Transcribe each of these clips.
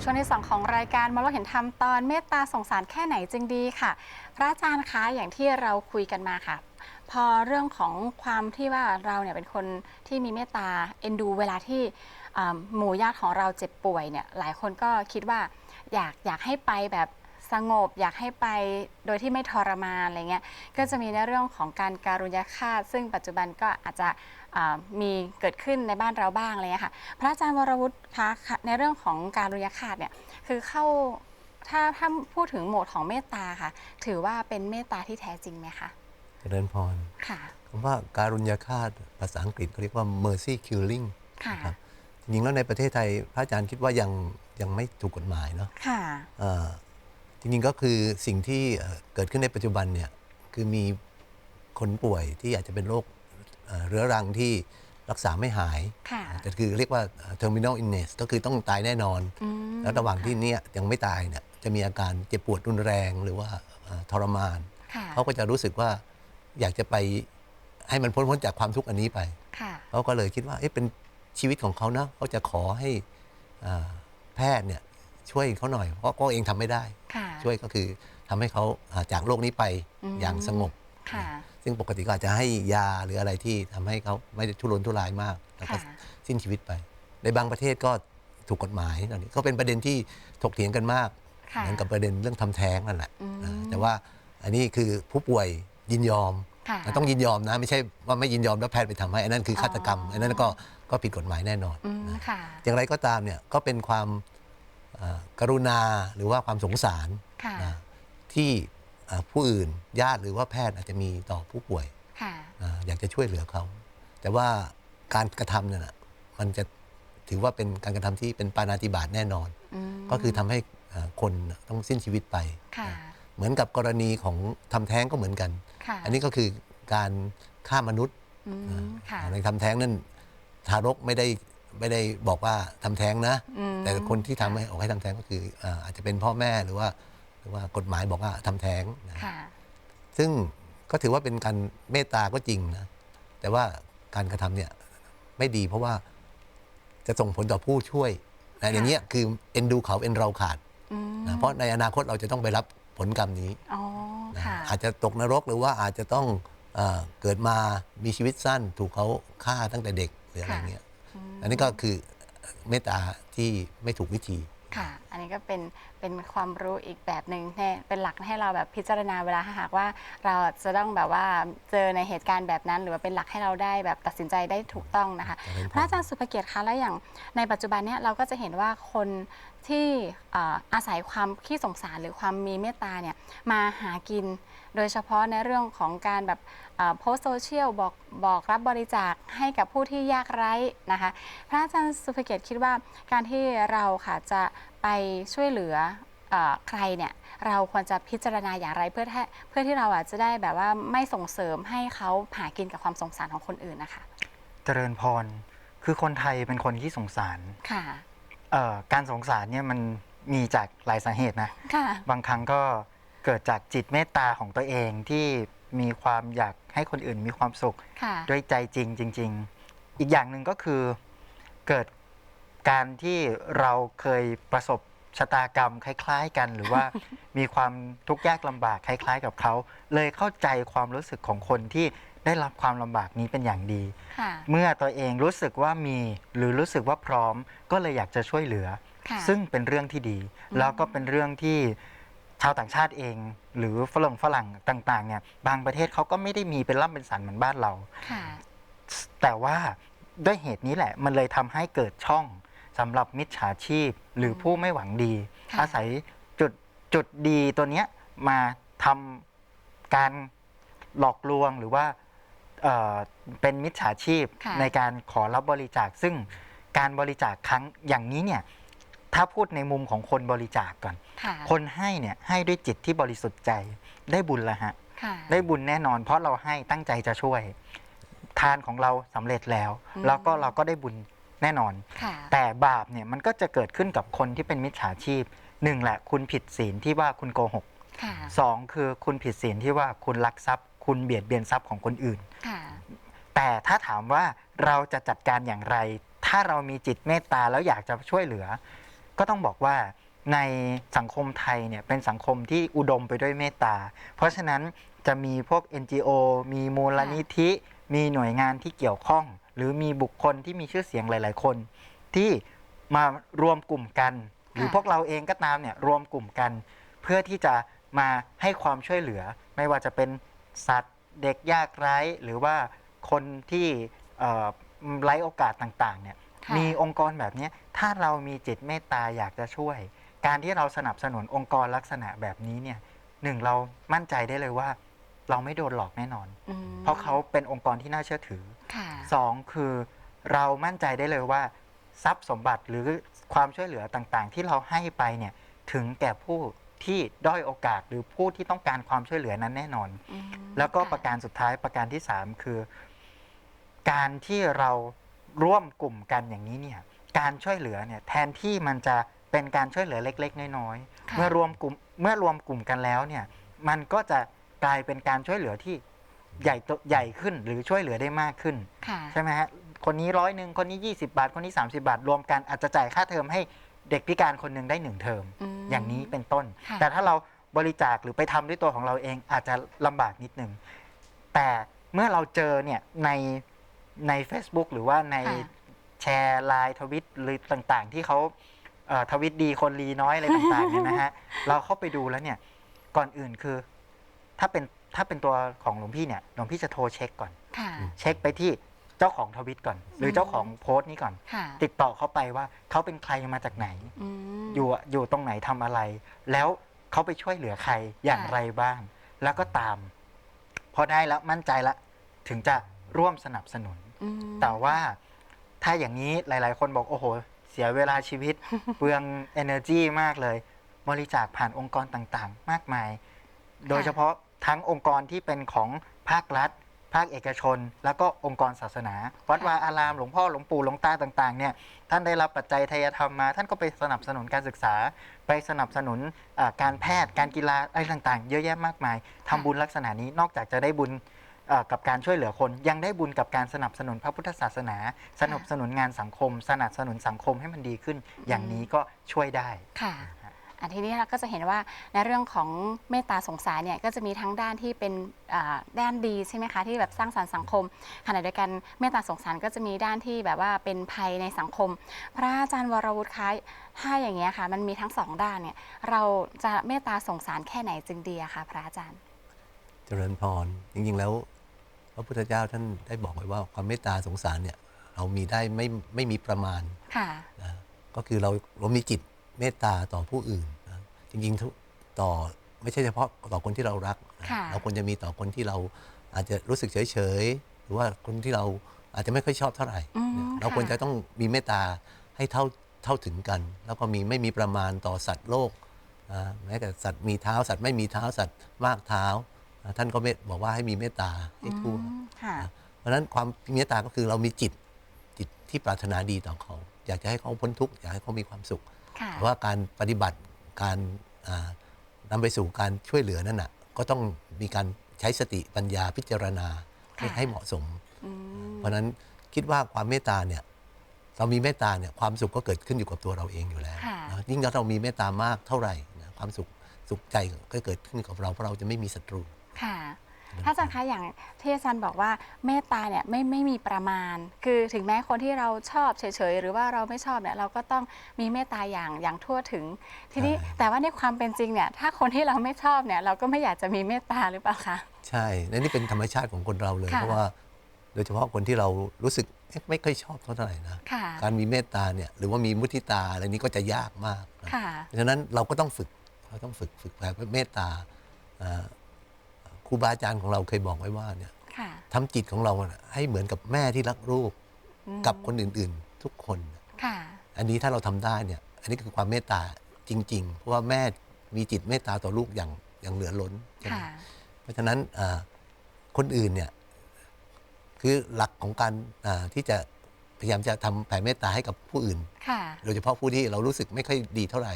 สู่ช่วงที่2ของรายการมองโลกเห็นธรรมตอนเมตตาสงสารแค่ไหนจึงดีค่ะ พระอาจารย์คะอย่างที่เราคุยกันมาค่ะ พอเรื่องของความที่ว่าเราเนี่ยเป็นคนที่มีเมตตาเอ็นดูเวลาที่อ่าหมู่ญาติของเราเจ็บป่วยเนี่ยหลายคนก็คิดว่าอยากอยากให้ไปแบบสงบอยากให้ไปโดยที่ไม่ทรมานอะไรเงี้ยก็จะมีในเรื่องของการการุญยฆาตซึ่งปัจจุบันก็อาจจะ มีเกิดขึ้นในบ้านเราบ้างอะไรเลยค่ะ พระอาจารย์วรวุฒิคะในเรื่องของการรุยฆาตเนี่ยคือเข้าถ้าถ้าพูดถึงโหมดของเมตตาค่ะ ถือว่าเป็นเมตตาที่แท้จริงไหมคะเจริญพรค่ะคำว่าการุญยฆาตภาษาอังกฤษเขาเรียกว่า mercy killing ค่ะนะครับจริงๆแล้วในประเทศไทยพระอาจารย์คิดว่ายังยังไม่ถูกกฎหมายเนาะค่ะเอ่อจริงๆก็คือสิ่งที่เอ่อเกิดขึ้นในปัจจุบันเนี่ยคือมีคนป่วยที่อาจจะเป็นโรค เอ่อเรื้อรังที่รักษาไม่หายค่ะแต่คือเรียกว่า terminal illness ก็คือต้องตายแน่นอนอืมแล้วระหว่างที่เนี่ยยังไม่ตายเนี่ยจะมีอาการเจ็บปวดรุนแรงหรือว่าเอ่อทรมานค่ะเขาก็จะรู้สึกว่าอยากจะไปให้มันพ้นพ้นจากความทุกข์อันนี้ไปค่ะเขาก็เลยคิดว่าเอ๊ะเป็นชีวิตของเขานะเขาจะขอให้อ่าแพทย์เนี่ยช่วยเขาหน่อย เพราะเขาเองทำไม่ได้ค่ะช่วยก็คือทำให้เขาอ่าจากโลกนี้ไปอืมอย่างสงบค่ะ ซึ่งปกติก็อาจจะให้ยาหรืออะไรที่ทำให้เขาไม่ได้ทุรนทุรายมากแล้วก็ค่ะสิ้นชีวิตไป ในบางประเทศก็ถูกกฎหมายตอนนี้ก็เป็นประเด็นที่ถกเถียงกันมากค่ะเหมือนกับประเด็นเรื่องทำแท้งนั่นแหละอืมนะแต่ว่าอันนี้คือผู้ป่วยยินยอมค่ะมันต้องยินยอมนะ ไม่ใช่ว่าไม่ยินยอมแล้วแพทย์ไปทำให้อันนั้นคือฆาตกรรมอ๋ออัอันนั้นก็ก็ผิดกฎหมายแน่นอนอืมนะค่ะอย่างไรก็ตามเนี่ยก็เป็นความเอ่อกรุณาหรือว่าความสงสารค่ะนะที่เอ่อ ผู้อื่นญาติหรือว่าแพทย์อาจจะมีต่อผู้ป่วยค่ะนะอยากจะช่วยเหลือเขา แต่ว่าการกระทำเนี่ยนะมันจะถือว่าเป็นการกระทำที่เป็นปาณาติบาตแน่นอนอืมก็คือทำให้เอ่อคนต้องสิ้นชีวิตไปค่ะเหมือนกับกรณีของทำแท้งก็เหมือนกันค่ะอันนี้ก็คือการฆ่ามนุษย์อืมค่ะในทำแท้งนั่นทารกไม่ได้ไม่ได้บอกว่าทำแท้งนะอืมแต่คนที่ทำให้ออกให้ทำแท้งก็คืออ่าอาจจะเป็นพ่อแม่หรือว่า หรือว่ากฎหมายบอกว่าทำแท้งนะค่ะซึ่งก็ถือว่าเป็นการเมตตาก็จริงนะแต่ว่าการกระทำเนี่ยไม่ดีเพราะว่าจะส่งผลต่อผู้ช่วยนะอย่างเงี้ยคือเอ็นดูเขาเอ็นเราขาดอืมนะเพราะในอนาคตเราจะต้องไปรับผลกรรมนี้อ๋อนะค่ะอาจจะตกนรกหรือว่าอาจจะต้องเออเกิดมามีชีวิตสั้น ถูกเขาฆ่าตั้งแต่เด็กหรืออะไรค่ะเงี้ยมอันนี้ก็คือเมตตาที่ไม่ถูกวิธีค่ะอันนี้ก็เป็นเป็นความรู้อีกแบบหนึ่งแน่เป็นหลักให้เราแบบพิจารณาเวลาถ้าหากว่าเราจะต้องแบบว่าเจอในเหตุการณ์แบบนั้น หรือว่าเป็นหลักให้เราได้แบบตัดสินใจได้ถูกต้องนะคะเจริญพรพระอาจารย์สุภเกียรติคะแล้วอย่างในปัจจุบันเนี้ยเราก็จะเห็นว่าคนที่เอ่ออาศัยความขี้สงสารหรือความมีเมตตาเนี่ยมาหากิน โดยเฉพาะในเรื่องของการแบบโพสโซเชียลบอกบอกรับบริจาคให้กับผู้ที่ยากไร้นะคะ พระอาจารย์สุภเกียรติคิดว่าการที่เราค่ะจะ ไปช่วยเหลือเออใครเนี่ยเราควรจะพิจารณาอย่างไรเพื่อที่เพื่อที่เราอาจจะได้แบบว่าไม่ส่งเสริมให้เขาหากินกับความสงสารของคนอื่นนะคะ เจริญพรคือคนไทยเป็นคนที่สงสารค่ะเอ่อการสงสารเนี่ยมันมีจากหลายสาเหตุนะค่ะบางครั้งก็เกิดจากจิตเมตตาของตัวเองที่มีความอยากให้คนอื่นมีความสุขค่ะด้วยใจจริงจริง ๆ อีกอย่างหนึ่งก็คือเกิด การที่เราเคยประสบชะตากรรมคล้าย ๆ กัน หรือว่า มีความทุกข์ยากลำบากคล้าย ๆ กับเขา เลยเข้าใจความรู้สึกของคนที่ได้รับความลำบากนี้เป็นอย่างดี ค่ะ เมื่อตัวเองรู้สึกว่ามีหรือรู้สึกว่าพร้อมก็เลยอยากจะช่วยเหลือ ค่ะ ซึ่งเป็นเรื่องที่ดี อืม แล้วก็เป็นเรื่องที่ชาวต่างชาติเอง หรือฝรั่งฝรั่งต่างๆเนี่ยบางประเทศเขาก็ไม่ได้มีเป็นร่ำเป็นสันเหมือนบ้านเรา ค่ะ แต่ว่าด้วยเหตุนี้แหละมันเลยทำให้เกิดช่อง สำหรับมิจฉาชีพหรือผู้ไม่หวังดี ค่ะ อาศัยจุดจุดดีตัวเนี้ยมาทำการหลอกลวงหรือว่าเอ่อเป็นมิจฉาชีพค่ะ ในการขอรับบริจาค ซึ่งการบริจาคครั้งอย่างนี้เนี่ยถ้าพูดในมุมของคนบริจาคก่อน ค่ะคนให้เนี่ยให้ด้วยจิตที่บริสุทธิ์ใจได้บุญละฮะ ค่ะ ได้บุญแน่นอน เพราะเราให้ตั้งใจจะช่วย ทานของเราสำเร็จแล้ว อืม แล้วก็เราก็ได้บุญ แน่นอน ค่ะ แต่บาปเนี่ยมันก็จะเกิดขึ้นกับคนที่เป็นมิจฉาชีพหนึ่งแหละคุณผิดศีลที่ว่าคุณโกหกค่ะ สองคือคุณผิดศีลที่ว่าคุณลักทรัพย์ คุณเบียดเบียนทรัพย์ของคนอื่น ค่ะ แต่ถ้าถามว่าเราจะจัดการอย่างไร ถ้าเรามีจิตเมตตาแล้วอยากจะช่วยเหลือ ก็ต้องบอกว่าในสังคมไทยเนี่ยเป็นสังคมที่อุดมไปด้วยเมตตา เพราะฉะนั้นจะมีพวก NGO มีมูลนิธิ มีหน่วยงานที่เกี่ยวข้องหรือมีบุคคลที่มีชื่อเสียงหลาย ๆ คน ที่มารวมกลุ่มกัน หรือพวกเราเองก็ตามเนี่ยรวมกลุ่มกัน เพื่อที่จะมาให้ความช่วยเหลือ ไม่ว่าจะเป็นสัตว์เด็กยากไร้ หรือว่าคนที่เอ่อไร้โอกาสต่าง ๆ เนี่ยค่ะมีองค์กรแบบเนี้ยถ้าเรามีจิตเมตตาอยากจะช่วย การที่เราสนับสนุนองค์กรลักษณะแบบนี้เนี่ยหนึ่งเรามั่นใจได้เลยว่า เราไม่โดนหลอกแน่นอน อืมเพราะเขาเป็นองค์กรที่น่าเชื่อถือ ค่ะ สองคือเรามั่นใจได้เลยว่าทรัพย์สมบัติหรือความช่วยเหลือต่างๆ ที่เราให้ไปเนี่ยถึงแก่ผู้ที่ด้อยโอกาสหรือผู้ที่ต้องการความช่วยเหลือนั้นแน่นอน อืมแล้วก็ค่ประการสุดท้ายประการที่ 3 คือ การที่เราร่วมกลุ่มกันอย่างนี้เนี่ยการช่วยเหลือเนี่ยแทนที่มันจะเป็นการช่วยเหลือเล็ก ๆ น้อยๆค่ะ เมื่อรวมกลุ่มเมื่อรวมกลุ่มกันแล้วเนี่ยมันก็จะ กลายเป็นการช่วยเหลือที่ใหญ่โตใหญ่ขึ้นหรือช่วยเหลือได้มากขึ้น ค่ะ ใช่ไหมฮะ คนนี้ร้อยหนึ่งคนนี้ 20 บาท คนนี้ 30 บาท รวมกันอาจจะจ่ายค่าเทอมให้เด็กพิการคนหนึ่งได้หนึ่งเทอมอืมอย่างนี้เป็นต้น ค่ะ แต่ถ้าเราบริจาคหรือไปทำด้วยตัวของเราเองอาจจะลำบากนิดนึง แต่เมื่อเราเจอเนี่ยในใน Facebook หรือว่าในค่ะ แชร์ไลน์ทวิตหรือต่างๆ ที่เขาเอ่อทวิตดีคนรีน้อยอะไรต่างๆเนี่ยนะฮะ เราเข้าไปดูแล้วเนี่ยก่อนอื่นคือ ถ้าเป็นถ้าเป็นตัวของหลวงพี่เนี่ยหลวงพี่จะโทรเช็คก่อน ค่ะ เช็คไปที่เจ้าของทวิตก่อน หรือเจ้าของโพสต์นี้ก่อน ค่ะติดต่อเขาไปว่าเขาเป็นใครมาจากไหน อืม อยู่อยู่ตรงไหนทำอะไร แล้วเขาไปช่วยเหลือใครอย่างค่ะไรบ้าง แล้วก็ตาม พอได้แล้วมั่นใจแล้วถึงจะร่วมสนับสนุน อืม แต่ว่าถ้าอย่างนี้หลาย ๆ คนบอกโอ้โห เสียเวลาชีวิต เปลือง energy มากเลย บริจาคผ่านองค์กรต่างๆ มากมาย โดยเฉพาะ ทั้งองค์กรที่เป็นของภาครัฐ ภาคเอกชน แล้วก็องค์กรศาสนา วัดวาอารามหลวงพ่อหลวงปู่หลวงตาต่างๆเนี่ยท่านได้รับปัจจัยทายธรรมมา ท่านก็ไปสนับสนุนการศึกษา ไปสนับสนุนการแพทย์การกีฬาอะไรต่างๆ เยอะแยะมากมายทำบุญลักษณะนี้นอกจากจะได้บุญกับการช่วยเหลือคนยังได้บุญกับการสนับสนุนพระพุทธศาสนา สนับสนุนงานสังคม สนับสนุนสังคมให้มันดีขึ้น อย่างนี้ก็ช่วยได้ค่ะ อันทีนี้เราก็จะเห็นว่าในเรื่องของเมตตาสงสารเนี่ยก็จะมีทั้งด้านที่เป็นอ่าด้านดีใช่ไหมคะที่แบบสร้างสรรค์สังคมขณะเดียวกันเมตตาสงสารก็จะมีด้านที่แบบว่าเป็นภัยในสังคม พระอาจารย์วรวุฒิคะถ้าอย่างเงี้ยค่ะ มันมีทั้งสองด้านเนี่ยเราจะเมตตาสงสารแค่ไหนจึงดีอะคะพระอาจารย์ เจริญพรจริงๆแล้ว พระพุทธเจ้าท่านได้บอกไว้ว่าความเมตตาสงสารเนี่ยเรามีได้ไม่ไม่มีประมาณค่ะนะก็คือเราเรามีจิต เมตตาต่อผู้อื่นนะจริงๆทุกต่อไม่ใช่เฉพาะต่อคนที่เรารักนะค่ะ เราควรจะมีต่อคนที่เราอาจจะรู้สึกเฉยๆหรือว่าคนที่เราอาจจะไม่ค่อยชอบเท่าไหร่อืมนะเราค่ะควรจะต้องมีเมตตาให้เท่าเท่าถึงกัน แล้วก็มีไม่มีประมาณต่อสัตว์โลกนะแม้แต่สัตว์มีเท้าสัตว์ไม่มีเท้าสัตว์มากเท้านะท่านก็เมตบอกว่าให้มีเมตตาให้ทั่ว อืมค่ะเพราะฉะนั้นความเมตตาก็คือเรามีจิตจิตที่ปรารถนาดีต่อเขา อยากจะให้เขาพ้นทุกข์อยากให้เขามีความสุขค่ะแต่ ว่าการปฏิบัติการอ่านำไปสู่การช่วยเหลือนั่นน่ะก็ต้องมีการใช้สติปัญญาพิจารณาให้ค่ะให้เหมาะสมอืมเพราะฉะนั้นคิดว่าความเมตตาเนี่ยเรามีเมตตาเนี่ยความสุขก็เกิดขึ้นอยู่กับตัวเราเองอยู่แล้วค่ะนะยิ่งถ้าเรามีเมตตามากเท่าไหร่นะความสุขสุขใจก็เกิดขึ้นกับเราเพราะเราจะไม่มีศัตรูค่ะ ถ้าอาจารย์คะอย่างที่อาจารย์บอกว่าเมตตาเนี่ยไม่ไม่มีประมาณ คือถึงแม้คนที่เราชอบเฉยๆ หรือว่าเราไม่ชอบเนี่ยเราก็ต้องมีเมตตาอย่างอย่างทั่วถึง ทีนี้ใช่แต่ว่าในความเป็นจริงเนี่ยถ้าคนที่เราไม่ชอบเนี่ยเราก็ไม่อยากจะมีเมตตาหรือเปล่าคะใช่และนี่เป็นธรรมชาติของคนเราเลยค่ะเพราะว่า โดยเฉพาะคนที่เรารู้สึกเอ๊ะไม่ค่อยชอบเท่าไหร่นะค่ะการมีเมตตาเนี่ยหรือว่ามีมุทิตาอะไรนี้ก็จะยากมากนะค่ะเพราะฉะนั้นเราก็ต้องฝึกเราต้องฝึกฝึกแผ่เมตตาอ่า ครูบาอาจารย์ของเราเคยบอกไว้ว่าเนี่ยค่ะทำจิตของเราน่ะให้เหมือนกับแม่ที่รักลูกอืมกับคนอื่นๆ ทุกคน ค่ะ อันนี้ถ้าเราทำได้เนี่ย อันนี้คือความเมตตาจริง ๆ เพราะว่าแม่มีจิตเมตตาต่อลูกอย่างอย่างเหลือล้นใช่ไหมค่ะ เพราะฉะนั้นอ่าคนอื่นเนี่ยคือหลักของการอ่าที่จะพยายามจะทำแผ่เมตตาให้กับผู้อื่น ค่ะ โดยเฉพาะผู้ที่เรารู้สึกไม่ค่อยดีเท่าไหร่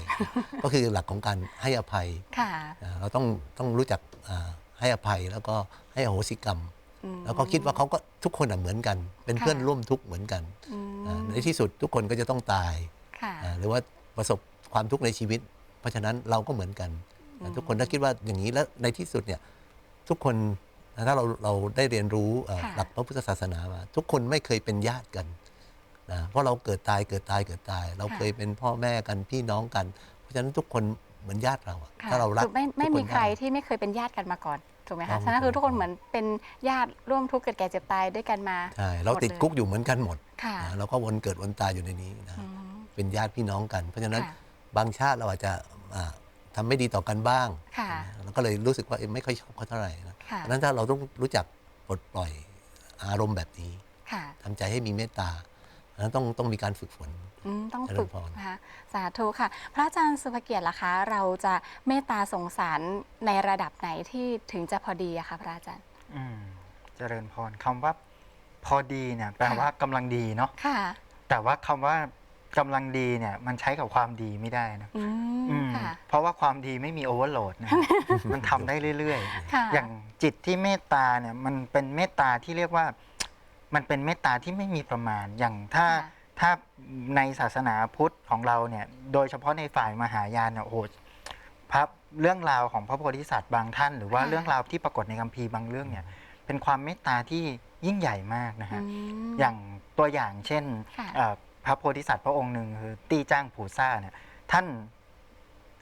ก็คือหลักของการให้อภัยค่ะ อ่าเราต้องต้องรู้จักอ่า ให้อภัยแล้วก็ให้อโหสิกรรมอืมแล้วก็คิดว่าเขาก็ทุกคนอะเหมือนกัน เป็นค่ะเพื่อนร่วมทุกข์เหมือนกันอืมอ่าในที่สุดทุกคนก็จะต้องตายค่ะอ่าหรือว่าประสบความทุกข์ในชีวิต เพราะฉะนั้นเราก็เหมือนกัน ทุกคนถ้าคิดว่าอย่างนี้แล้วในที่สุดเนี่ยทุกคนถ้าเราเราได้เรียนรู้เอ่อค่ะหลักพระพุทธศาสนามาทุกคนไม่เคยเป็นญาติกันนะเพราะเราเกิดตายเกิดตายเกิดตาย เราเคยเป็นพ่อแม่กันพี่น้องกัน เพราะฉะนั้นทุกคนเหมือนญาติเราอะค่ะถ้าเรารักคือไม่ไม่ทุกมีนใครได้ที่ไม่เคยเป็นญาติกันมาก่อน ถูกไหมต้คะองฉะนั้นคือทุกคนเหมือนเป็นญาติร่วมทุกข์เกิดแก่เจ็บตายด้วยกันมาใช่เราติดหมลยคุกอยู่เหมือนกันหมดค่ะนะเราก็วนเกิดวนตายอยู่ในนี้นะอืมเป็นญาติพี่น้องกัน เพราะฉะนั้นค่ะบางชาติเราอาจจะอ่าทำไม่ดีต่อกันบ้างค่ะเราก็เลยรู้สึกว่าเอ๊ะไม่ค่อยชอบเขาเท่าไหร่นะค่ะเพราะฉะนั้นถ้าเราต้องรู้จักปลดปล่อยอารมณ์แบบนี้ค่ะทำใจให้มีเมตตาเพราะฉะนั้นต้องต้องมีการฝึกฝน อืมต้องเจริญฝึกพร นะคะสาธุค่ะ พระอาจารย์สุภเกียรติล่ะคะ เราจะเมตตาสงสารในระดับไหนที่ถึงจะพอดีอะคะพระอาจารย์ อืมเจริญพรคำว่าพอดีเนี่ยแปลค่ะ ว่ากำลังดีเนาะค่ะ แต่ว่าคำว่ากำลังดีเนี่ยมันใช้กับความดีไม่ได้นะอือืมมค่ะ เพราะว่าความดีไม่มีโอเวอร์โหลดนะ มันทำได้เรื่อยค่ะ ๆ อย่างจิตที่เมตตาเนี่ยมันเป็นเมตตาที่เรียกว่า มันเป็นเมตตาที่ไม่มีประมาณ อย่างถ้าค่ะ ถ้าในศาสนาพุทธของเราเนี่ย โดยเฉพาะในฝ่ายมหายานเนี่ยโอ้โหพระเรื่องราวของพระโพธิสัตว์บางท่าน หรือว่าค่ะเรื่องราวที่ปรากฏในคัมภีร์บางเรื่องเนี่ย เป็นความเมตตาที่ยิ่งใหญ่มากนะฮะอืมอย่างตัวอย่างเช่นค่ะเอ่อพระโพธิสัตว์พระองค์หนึ่งคือตี้จ้างผูซ่าเนี่ยท่าน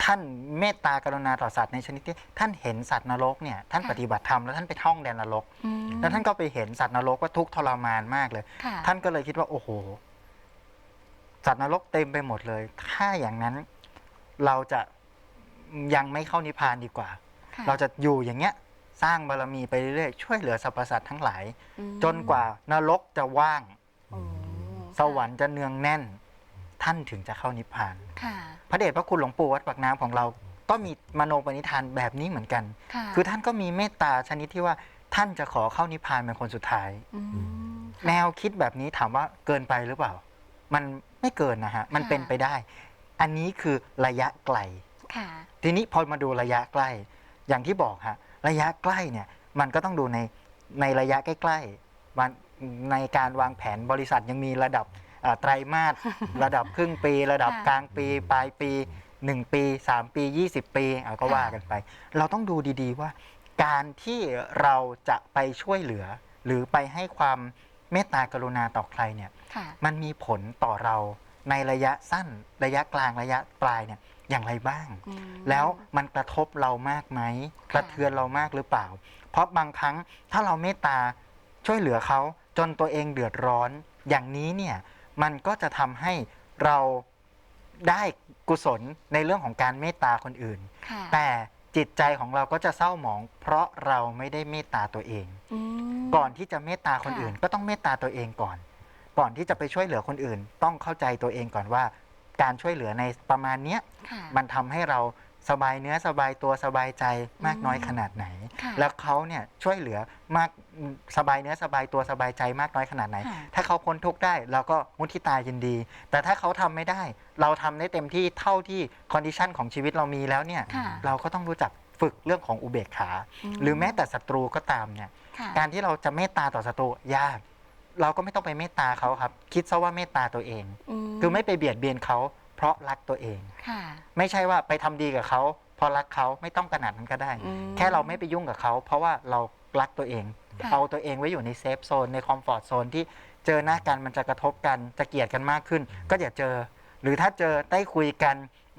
ท่านเมตตากรุณาต่อสัตว์ในชนิดที่ท่านเห็นสัตว์นรกเนี่ยท่านค่ะปฏิบัติธรรมแล้วท่านไปท่องแดนนรกอืมแล้วท่านก็ไปเห็นสัตว์นรกว่าทุกข์ทรมานมากเลยค่ะท่านก็เลยคิดว่าโอ้โห สัตว์นรกเต็มไปหมดเลย ถ้าอย่างนั้นเราจะยังไม่เข้านิพพานดีกว่า ค่เราจะอยู่อย่างเงี้ยสร้างบารมีไปเรื่อยๆช่วยเหลือสรรพสัตว์ทั้งหลาย อืมจนกว่านรกจะว่าง โอ้สวรรค์จะเนืองแน่น ท่านถึงจะเข้านิพพาน ค่ะ พระเดชพระคุณหลวงปู่วัดปากน้ำของเรา ก็มีมโนปณิธานแบบนี้เหมือนกัน ค่ะคือท่านก็มีเมตตาชนิดที่ว่าท่านจะขอเข้านิพพานเป็นคนสุดท้ายมแนวคิดแบบนี้ถามว่าเกินไปหรือเปล่า มัน ไม่เกินนะฮะ มันเป็นไปได้ อันนี้คือระยะไกล ค่ะ ทีนี้พอมาดูระยะใกล้ อย่างที่บอกฮะ ระยะใกล้เนี่ย มันก็ต้องดูในในระยะใกล้ๆวันในการวางแผนบริษัทยังมีระดับเอ่อไตรมาส ระดับครึ่งปี ระดับค่ะกลางปี ปลายปี 1 ปี 3 ปี 20 ปีเอาก็ค่ะ ว่ากันไป เราต้องดูดีๆว่า การที่เราจะไปช่วยเหลือ หรือไปให้ความ เมตตากรุณาต่อใครเนี่ยค่ะ มันมีผลต่อเราในระยะสั้น ระยะกลางระยะปลายเนี่ยอย่างไรบ้าง อืม แล้วมันกระทบเรามากไหมค่ะกระเทือนเรามากหรือเปล่า เพราะบางครั้งถ้าเราเมตตาช่วยเหลือเขาจนตัวเองเดือดร้อน อย่างนี้เนี่ยมันก็จะทำให้เราได้กุศลในเรื่องของการเมตตาคนอื่น ค่ะแต่จิตใจของเราก็จะเศร้าหมอง เพราะเราไม่ได้เมตตาตัวเอง อืม ก่อนที่จะเมตตาคนค่ะอื่น ก็ต้องเมตตาตัวเองก่อน ก่อนที่จะไปช่วยเหลือคนอื่น ต้องเข้าใจตัวเองก่อนว่า การช่วยเหลือในประมาณเนี้ยค่ะมันทำให้เราสบายเนื้อสบายตัวสบายใจมากน้อยขนาดไหนค่ะแล้วเขาเนี่ยช่วยเหลือมากสบายเนื้อสบายตัวสบายใจมากน้อยขนาดไหนค่ะถ้าเขาพ้นทุกข์ได้เราก็มุทิตายินดี แต่ถ้าเขาทำไม่ได้ เราทำได้เต็มที่เท่าที่คอนดิชันของชีวิตเรามีแล้วเนี่ยค่ะเราก็ต้องรู้จัก ฝึกเรื่องของอุเบกขา หรือแม้แต่ศัตรูก็ตามเนี่ยค่ะการที่เราจะเมตตาต่อศัตรูยาก เราก็ไม่ต้องไปเมตตาเขาครับ คิดซะว่าเมตตาตัวเอง คือไม่ไปเบียดเบียนเขาเพราะรักตัวเองค่ะไม่ใช่ว่าไปทำดีกับเขาเพราะรักเขาไม่ต้องขนาดนั้นก็ได้อืมแค่เราไม่ไปยุ่งกับเขา เพราะว่าเรารักตัวเองค่ะเอาตัวเองไว้อยู่ในเซฟโซนในคอมฟอร์ทโซนที่เจอหน้ากันมันจะกระทบกันจะเกลียดกันมากขึ้น ก็อย่าเจอ หรือถ้าเจอได้คุยกัน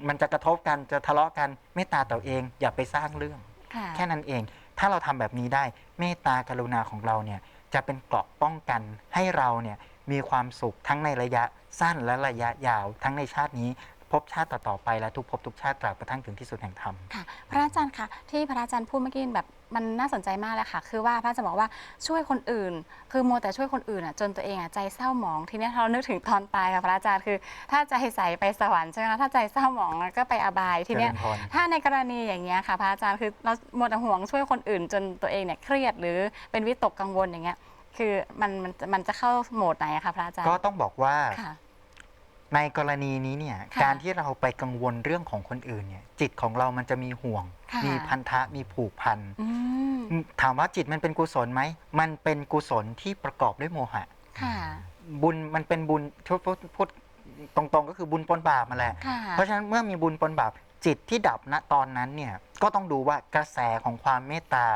มันจะกระทบกันจะทะเลาะกันเมตตาตัวเอง อย่าไปสร้างเรื่อง ค่ะแค่นั้นเอง ถ้าเราทำแบบนี้ได้เมตตากรุณาของเราเนี่ยจะเป็นเกราะป้องกันให้เราเนี่ยมีความสุขทั้งในระยะสั้นและระยะยาว ทั้งในชาตินี้พบชาติต่อๆไปและทุกภพทุกชาติตราบกระทั่งถึงที่สุดแห่งธรรม ค่ะ พระอาจารย์คะที่พระอาจารย์พูดเมื่อกี้แบบ มันน่าสนใจมากเลยค่ะ คือว่าพระอาจารย์บอกว่าช่วยคนอื่น คือมัวแต่ช่วยคนอื่นอะจนตัวเองอะใจเศร้าหมอง ทีนี้เรานึกถึงตอนตายค่ะพระอาจารย์คือ ถ้าใจใสไปสวรรค์ใช่ไหมคะถ้าใจเศร้าหมองก็ไปอบายทีเนี้ย เจริญพร ถ้าในกรณีอย่างเงี้ยค่ะพระอาจารย์คือเราหมดแต่ห่วงช่วยคนอื่น จนตัวเองเนี่ยเครียดหรือเป็นวิตกกังวลอย่างเงี้ยคือมันมันมันจะเข้าโหมดไหนอะคะพระอาจารย์ ก็ต้องบอกว่าค่ะ ในกรณีนี้เนี่ยค่ะการที่เราไปกังวลเรื่องของคนอื่นเนี่ยจิตของเรามันจะมีห่วง ค่ะ มีพันธะมีผูกพันอืมถามว่าจิตมันเป็นกุศลไหมมันเป็นกุศลที่ประกอบด้วยโมหะ ค่ะ บุญมันเป็นบุญพูดพูดพูดตรงๆ ก็คือบุญปนบาปมาแหละ ค่ะ เพราะฉะนั้นเมื่อมีบุญปนบาปจิตที่ดับณตอนนั้นเนี่ยก็ต้องดูว่ากระแสของความเมตตา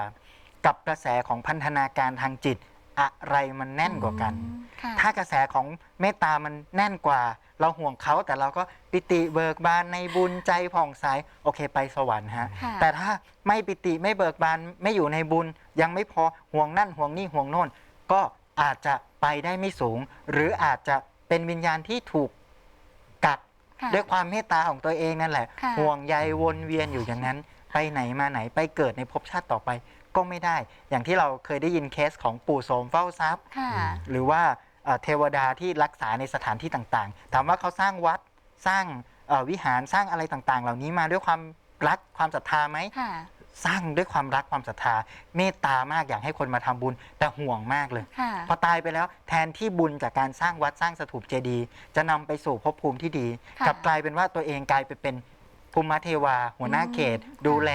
กับกระแสของพันธนาการทางจิต อะไรมันแน่นกว่ากัน อืมค่ะ ถ้ากระแสของเมตตามันแน่นกว่า เราห่วงเขาแต่เราก็ปิติเบิกบานในบุญใจผ่องใสโอเคไปสวรรค์ฮะ ค่ะแต่ถ้าไม่ปิติไม่เบิกบานไม่อยู่ในบุญ ยังไม่พอห่วงนั่นห่วงนี่ห่วงโน่น ก็อาจจะไปได้ไม่สูง หรืออาจจะเป็นวิญญาณที่ถูกกัดค่ะ ด้วยความเมตตาของตัวเองนั่นแหละ ค่ะ ห่วงใยวนเวียนอยู่อย่างนั้น ไปไหนมาไหนไปเกิดในภพชาติต่อไปก็ไม่ได้ อย่างที่เราเคยได้ยินเคสของปู่โสมเฝ้าทรัพย์ ค่ะ หรือว่า เอ่อเทวดาที่รักษาในสถานที่ต่างๆ ถามว่าเขาสร้างวัดสร้างเอ่อวิหารสร้างอะไรต่างๆ เหล่านี้มาด้วยความรักความศรัทธาไหมค่ะสร้างด้วยความรักความศรัทธาเมตตามากอยากให้คนมาทำบุญ แต่ห่วงมากเลยค่ะพอตายไปแล้วแทนที่บุญจากการสร้างวัดสร้างสถูปเจดีย์จะนำไปสู่ภพภูมิที่ดีค่ะกลับกลายเป็นว่าตัวเองกลายไปเป็นภูมิเทวา หัวหน้าเขตอืมดูแล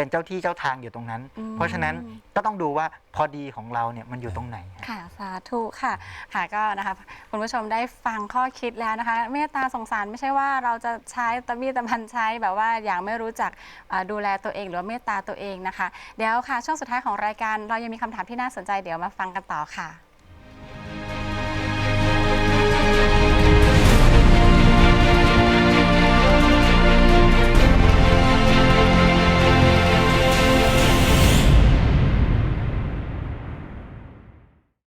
เป็นเจ้าที่เจ้าทางอยู่ตรงนั้น อืม เพราะฉะนั้นก็ต้องดูว่าพอดีของเราเนี่ยมันอยู่ตรงไหนฮะ ค่ะ สาธุค่ะ ค่ะก็นะคะคุณผู้ชมได้ฟังข้อคิดแล้วนะคะ เมตตาสงสารไม่ใช่ว่าเราจะใช้ตะบี้ตะบันใช้แบบว่าอย่างไม่รู้จักอ่าดูแลตัวเองหรือว่าเมตตาตัวเองนะคะ เดี๋ยวค่ะ ช่วงสุดท้ายของรายการเรายังมีคำถามที่น่าสนใจเดี๋ยวมาฟังกันต่อค่ะ